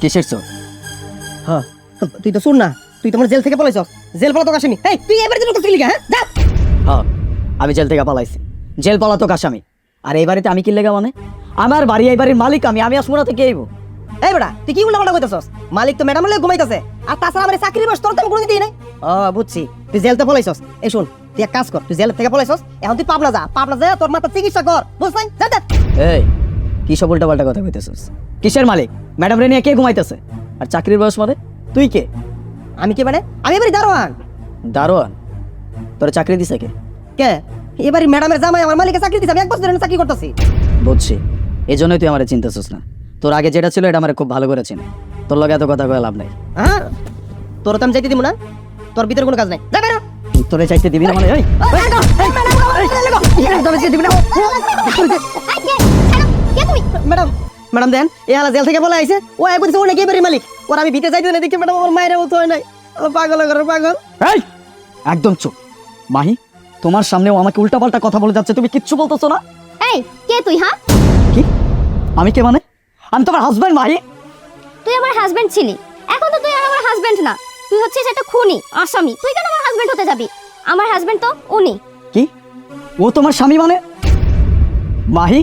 কিসের চোর হ্যাঁ তুই তো শুন না তুই তোমার জেল থেকে পলাইছস জেল পলা তো আসেনি এই তুই এবারে করছিলি হ্যাঁ? যা। হ্যাঁ আমি জেল থেকে পালাইছি। জেল আসামি আর এই বাড়িতে আমি কি লেগা মানে? আমার বাড়ি এই বাড়ির মালিক আমি আমি আসমুরা থেকে আইবো? এই বেটা তুই কি উল্টা পাল্টা কইতাছস? মালিক তো ম্যাডাম লয়ে ঘুমাইতাছে। আর তাছাড়া আমার চাকরি বস তোর তো আমি কোনো দিই নাই। ও বুঝছি। তুই জেল থেকে পলাইছস। এই শুন তুই এক কাজ কর তুই জেল থেকে পলাইছস এখন তুই পাবনা যা পাবনা যা তোর মাথা চিকিৎসা কর বুঝছ যা যা এই কি সব উল্টা পাল্টা কথা কইতেছিস? কিসের মালিক? ম্যাডাম রে নিয়ে কে ঘুমাইতেছে? আর চাকরির বয়স মানে? তুই কে? আমি কি মানে? আমি এবারে দারোয়ান। দারোয়ান? তোর চাকরি দিছে কে? কে? এবারে ম্যাডামের জামাই আমার মালিকের চাকরি দিছে আমি এক বছর ধরে চাকরি করতেছি। বুঝছি। এই জন্যই তুই আমার চিন্তাছিস না। তোর আগে যেটা ছিল এটা আমার খুব ভালো করে চিনি। তোর লগে এত কথা কয়ে লাভ নাই। হ্যাঁ তোর তো আমি যাইতে দিব না। তোর ভিতরে কোনো কাজ নাই। যা তোরে চাইতে দিবি না মানে এই ম্যাডাম ম্যাডাম দেন এ আলা জেল থেকে বলে আইছে ও এক বলছে ও নাকি এবারে মালিক ওর আমি ভিতরে যাইতে না দেখি ম্যাডাম আমার মায়ের মতো হয় নাই ও পাগল করে পাগল এই একদম চুপ মাহি তোমার সামনেও আমাকে উল্টাপাল্টা কথা বলে যাচ্ছে তুমি কিচ্ছু বলতেছো না এই কে তুই হ্যাঁ কি আমি কে মানে আমি তোমার হাজব্যান্ড মাহি তুই আমার হাজবেন্ড ছিলি এখন তো তুই আমার হাজবেন্ড না তুই হচ্ছিস একটা খুনি আসামি। তুই কেন আমার হাজবেন্ড হতে যাবি? আমার হাজবেন্ড তো উনি। কি? ও তোমার স্বামী মানে? মাহি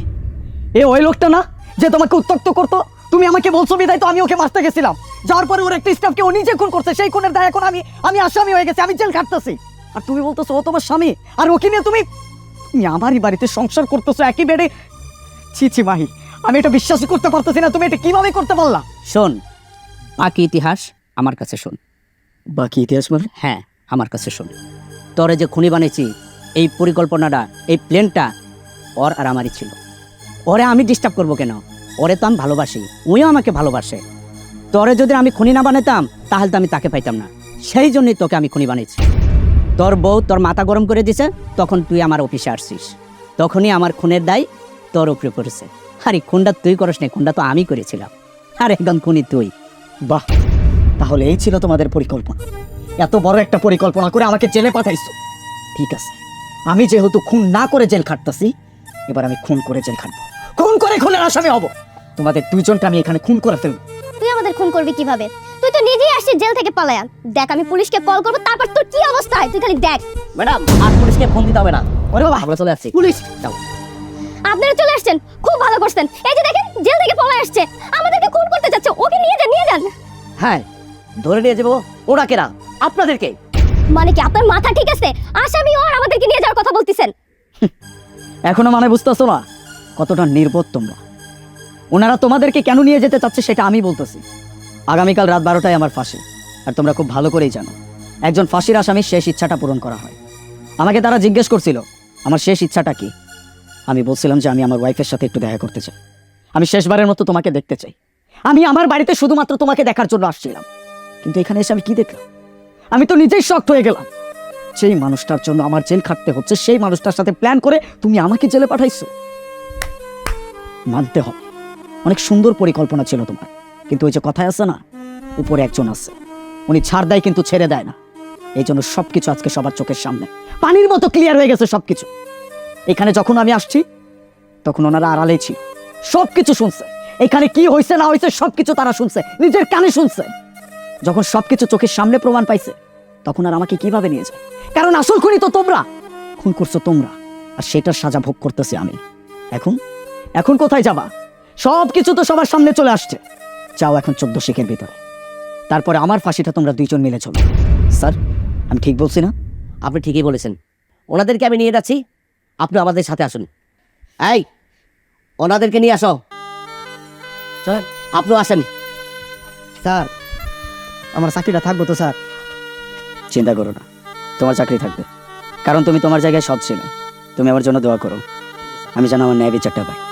এ ওই লোকটা না যে তোমাকে উত্তক্ত করতো? তুমি আমাকে বলছো বিদায় তো আমি ওকে মারতে গেছিলাম। যাওয়ার পরে ওর একটা স্টাফকে ও নিজে খুন করছে সেই খুনের দায় এখন আমি আমি আসামি হয়ে গেছি আমি জেল খাটতেছি। আর তুমি বলতেছো ও তোমার স্বামী আর ওকে নিয়ে তুমি? তুমি আমারই বাড়িতে সংসার করতেছো একই বেডে ছি ছি মাহি আমি এটা বিশ্বাসই করতে পারতেছি না তুমি এটা কীভাবে করতে পারলা? শোন বাকি ইতিহাস আমার কাছে শোন। বাকি ইতিহাস মানে? হ্যাঁ আমার কাছে শোন। তোরে যে খুনি বানিয়েছি এই পরিকল্পনাটা এই প্লেনটা ওর আর আমারই ছিল। ওরে আমি ডিস্টার্ব করব কেন? ওরে তো আমি ভালোবাসি উইও আমাকে ভালোবাসে। তোরে যদি আমি খুনি না বানাতাম তাহলে তো আমি তাকে পাইতাম না। সেই জন্যই তোকে আমি খুনি বানিয়েছি। তোর বউ তোর মাথা গরম করে দিছে তখন তুই আমার অফিসে আসছিস। তখনই আমার খুনের দায় তোর উপরে পড়েছে। আরে খুনটা তুই করস না খুনটা তো আমি করেছিলাম। আর একদম খুনি তুই। বাহ। তাহলে এই ছিল তোমাদের পরিকল্পনা। এত বড় একটা পরিকল্পনা করে আমাকে জেলে পাঠাইছো। ঠিক আছে আমি যেহেতু খুন না করে জেল খাটতাছি এবার আমি খুন করে জেল খাটবো। খুন করে খুনের আসামি হব। তোমাদের দুইজনকে আমি এখানে খুন করে ফেলব। তুই আমাদের খুন করবি কীভাবে? তুই তো নিজেই আসছিস জেল থেকে পালায়া দেখ আমি পুলিশকে কল করব তারপর তোর কি অবস্থা হয়? তুই খালি দেখ। ম্যাডাম আর পুলিশকে ফোন দিতে হবে না। ওরে বাবা আমরা চলে আসছি। পুলিশ! যাও। আপনারা চলে আসছেন খুব ভালো করছেন। এই যে দেখেন জেল থেকে পলায় আসছে। আমাদেরকে খুন করতে যাচ্ছে ওকে নিয়ে যান নিয়ে যান। হ্যাঁ ধরে নিয়ে যাব ওরা কেনা আপনাদেরকে। মানে কি আপনার মাথা ঠিক আছে? আসামি ও আর আমাদেরকে নিয়ে যাওয়ার কথা বলতেছেন। এখনও মানে বুঝতেছো না? কতটা নির্বোধ তোমরা। ওনারা তোমাদেরকে কেন নিয়ে যেতে চাচ্ছে সেটা আমি বলতেছি। আগামীকাল রাত বারোটায় আমার ফাঁসি। আর তোমরা খুব ভালো করেই জানো একজন ফাঁসির আসামির শেষ ইচ্ছাটা পূরণ করা হয়। আমাকে তারা জিজ্ঞেস করছিল আমার শেষ ইচ্ছাটা কি? আমি বলছিলাম যে আমি আমার ওয়াইফের সাথে একটু দেখা করতে চাই। আমি শেষবারের মতো তোমাকে দেখতে চাই। আমি আমার বাড়িতে শুধুমাত্র তোমাকে দেখার জন্য আসছিলাম। কিন্তু এখানে এসে আমি কি দেখলাম? আমি তো নিজেই শক্ত হয়ে গেলাম। যেই মানুষটার জন্য আমার জেল খাটতে হচ্ছে, সেই মানুষটার সাথে প্ল্যান করে তুমি আমাকে জেলে পাঠাইছো। মানতে হবে। অনেক সুন্দর পরিকল্পনা ছিল তোমার। কিন্তু ওই যে কথায় আছে না, উপরে একজন আছে। উনি ছাড় দেয় কিন্তু ছেড়ে দেয় না। এই জন্য সবকিছু আজকে সবার চোখের সামনে। পানির মতো ক্লিয়ার হয়ে গেছে সবকিছু। এখানে যখন আমি আসছি, তখন ওনারা আড়ালেই ছিল। সবকিছু শুনছে। এখানে কি হয়েছে না হয়েছে সবকিছু তারা শুনছে। নিজের কানে শুনছে। যখন সবকিছু চোখের সামনে প্রমাণ পাইছে তখন আর আমাকে কীভাবে নিয়ে যায়? কারণ আসল খুনি তো তোমরা! খুন করছ তোমরা আর সেটার সাজা ভোগ করতেছি আমি। এখন? এখন কোথায় যাবা? সব কিছু তো সবার সামনে চলে আসছে। যাও এখন চোদ্দ শিখের ভিতরে। তারপরে আমার ফাঁসিটা তোমরা দুইজন মিলে চলো। স্যার আমি ঠিক বলছি না? আপনি ঠিকই বলেছেন। ওনাদেরকে আমি নিয়ে যাচ্ছি। আপনি আমাদের সাথে আসুন। এই ওনাদেরকে নিয়ে আসো। চল আপনিও আসেন। স্যার আমার চাকরিটা থাকব তো, স্যার। চিন্তা করো না, তোমার চাকরি থাকবে। কারণ তুমি তোমার জায়গায় সৎ ছিলে, তুমি আমার জন্য দোয়া করো। আমি যেন আমার ন্যায় বিচারটা পাই।